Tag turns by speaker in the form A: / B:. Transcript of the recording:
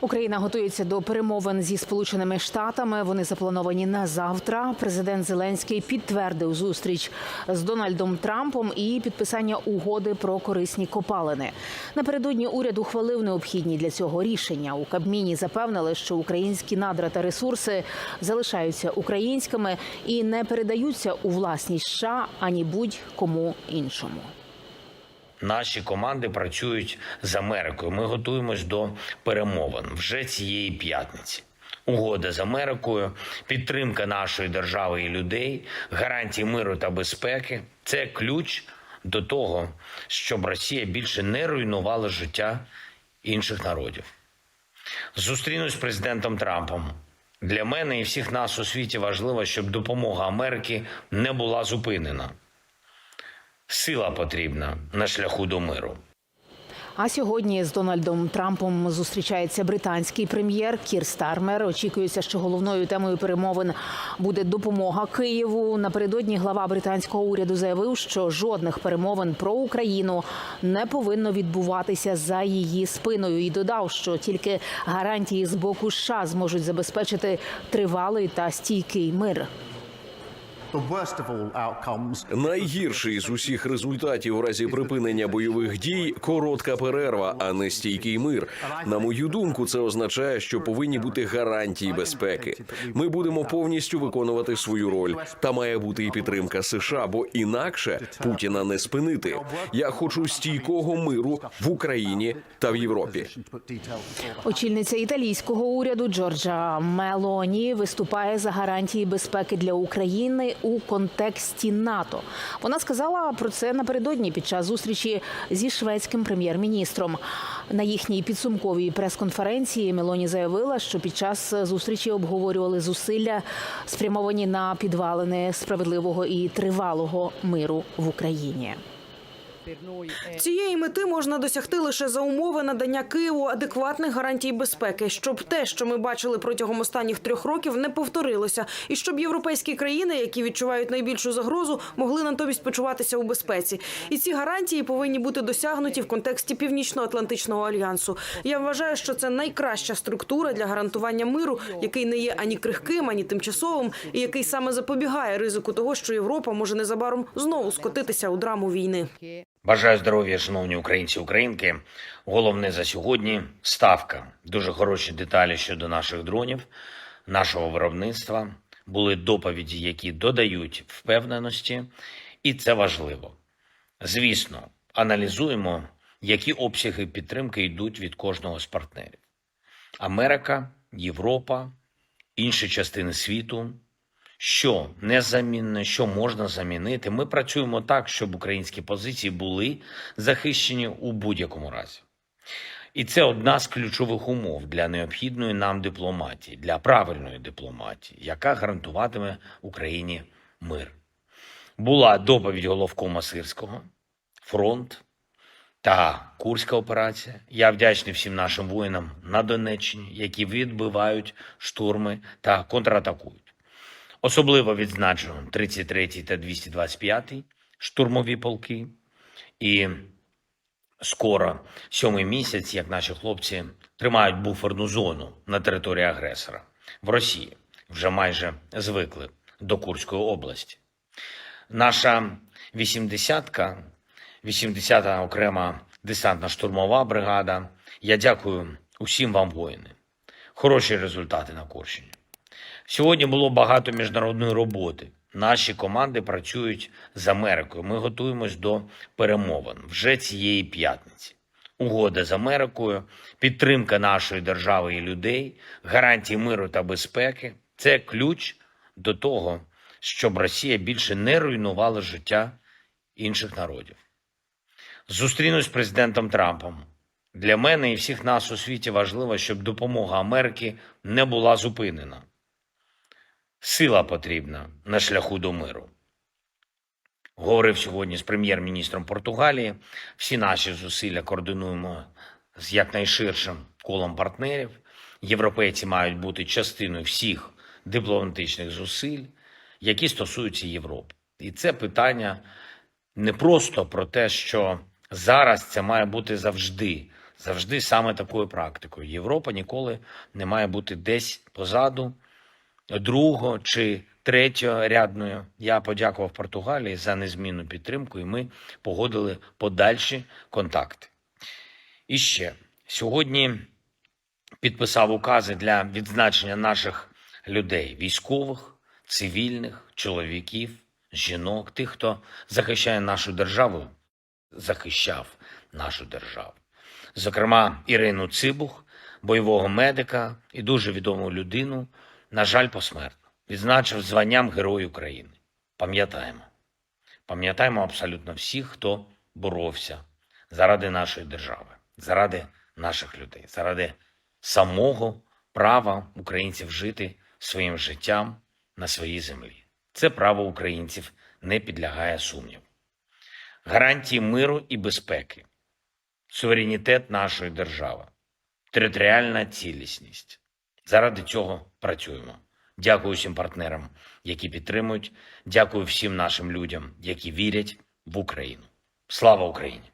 A: Україна готується до перемовин зі сполученими штатами. Вони заплановані на завтра. Президент Зеленський підтвердив зустріч з Дональдом Трампом і підписання угоди про корисні копалини. Напередодні уряд ухвалив необхідні для цього рішення. У Кабміні запевнили, що українські надра та ресурси залишаються українськими і не передаються у власність США ані будь-кому іншому.
B: Наші команди працюють з Америкою. Ми готуємось до перемовин вже цієї п'ятниці. Угода з Америкою, підтримка нашої держави і людей, гарантії миру та безпеки це ключ до того, щоб Росія більше не руйнувала життя інших народів. Зустрінусь з президентом Трампом. Для мене і всіх нас у світі важливо, щоб допомога Америки не була зупинена. Сила потрібна на шляху до миру.
A: А сьогодні з Дональдом Трампом зустрічається британський прем'єр Кір Стармер. Очікується, що головною темою перемовин буде допомога Києву. Напередодні глава британського уряду заявив, що жодних перемовин про Україну не повинно відбуватися за її спиною, і додав, що тільки гарантії з боку США зможуть забезпечити тривалий та стійкий мир.
C: Найгірший з усіх результатів у разі припинення бойових дій коротка перерва, а не стійкий мир. На мою думку, це означає, що повинні бути гарантії безпеки. Ми будемо повністю виконувати свою роль. Та має бути і підтримка США, бо інакше Путіна не спинити. Я хочу стійкого миру в Україні та в Європі.
A: Очільниця італійського уряду Джорджа Мелоні виступає за гарантії безпеки для України у контексті НАТО. Вона сказала про це напередодні під час зустрічі зі шведським прем'єр-міністром. На їхній підсумковій прес-конференції Мелоні заявила, що під час зустрічі обговорювали зусилля, спрямовані на підвалини справедливого і тривалого миру в Україні.
D: Цієї мети можна досягти лише за умови надання Києву адекватних гарантій безпеки, щоб те, що ми бачили протягом останніх трьох років, не повторилося, і щоб європейські країни, які відчувають найбільшу загрозу, могли натомість почуватися у безпеці. І ці гарантії повинні бути досягнуті в контексті Північно-Атлантичного альянсу. Я вважаю, що це найкраща структура для гарантування миру, який не є ані крихким, ані тимчасовим, і який саме запобігає ризику того, що Європа може незабаром знову скотитися у драму війни.
B: Бажаю здоров'я, шановні українці українки. Головне за сьогодні ставка. Дуже хороші деталі щодо наших дронів, нашого виробництва. Були доповіді, які додають впевненості, і це важливо. Звісно, аналізуємо, які обсяги підтримки йдуть від кожного з партнерів: Америка, Європа, інші частини світу. Що незамінне, що можна замінити. Ми працюємо так, щоб українські позиції були захищені у будь-якому разі. І це одна з ключових умов для необхідної нам дипломатії, для правильної дипломатії, яка гарантуватиме Україні мир. Була доповідь головкома Сирського, фронт та Курська операція. Я вдячний всім нашим воїнам на Донеччині, які відбивають штурми та контратакують. Особливо відзначу 33 та 225 штурмові полки. І скоро сьомий місяць, як наші хлопці тримають буферну зону на території агресора в Росії. Вже майже звикли до Курської області. Наша 80-ка, 80-та окрема десантна штурмова бригада. Я дякую усім вам, воїни. Хороші результати на Курщині. Сьогодні було багато міжнародної роботи. Наші команди працюють з Америкою. Ми готуємось до перемовин вже цієї п'ятниці. Угода з Америкою, підтримка нашої держави і людей, гарантії миру та безпеки це ключ до того, щоб Росія більше не руйнувала життя інших народів. Зустрінусь з президентом Трампом. Для мене і всіх нас у світі важливо, щоб допомога Америки не була зупинена. Сила потрібна на шляху до миру. Говорив сьогодні з прем'єр-міністром Португалії. Всі наші зусилля координуємо з якнайширшим колом партнерів. Європейці мають бути частиною всіх дипломатичних зусиль, які стосуються Європи. І це питання не просто про те, що зараз це має бути завжди завжди саме такою практикою. Європа ніколи не має бути десь позаду, другого чи третьорядною. Я подякував Португалії за незмінну підтримку, і ми погодили подальші контакти. І ще сьогодні підписав укази для відзначення наших людей: військових, цивільних, чоловіків, жінок, тих, хто захищає нашу державу, захищав нашу державу. Зокрема, Ірину Цибух, бойового медика і дуже відому людину, на жаль, посмертно, відзначив званням Герой України. Пам'ятаємо. Пам'ятаємо абсолютно всіх, хто боровся заради нашої держави, заради наших людей, заради самого права українців жити своїм життям на своїй землі. Це право українців не підлягає сумніву. Гарантії миру і безпеки, суверенітет нашої держави, територіальна цілісність. Заради цього працюємо. Дякую всім партнерам, які підтримують. Дякую всім нашим людям, які вірять в Україну. Слава Україні!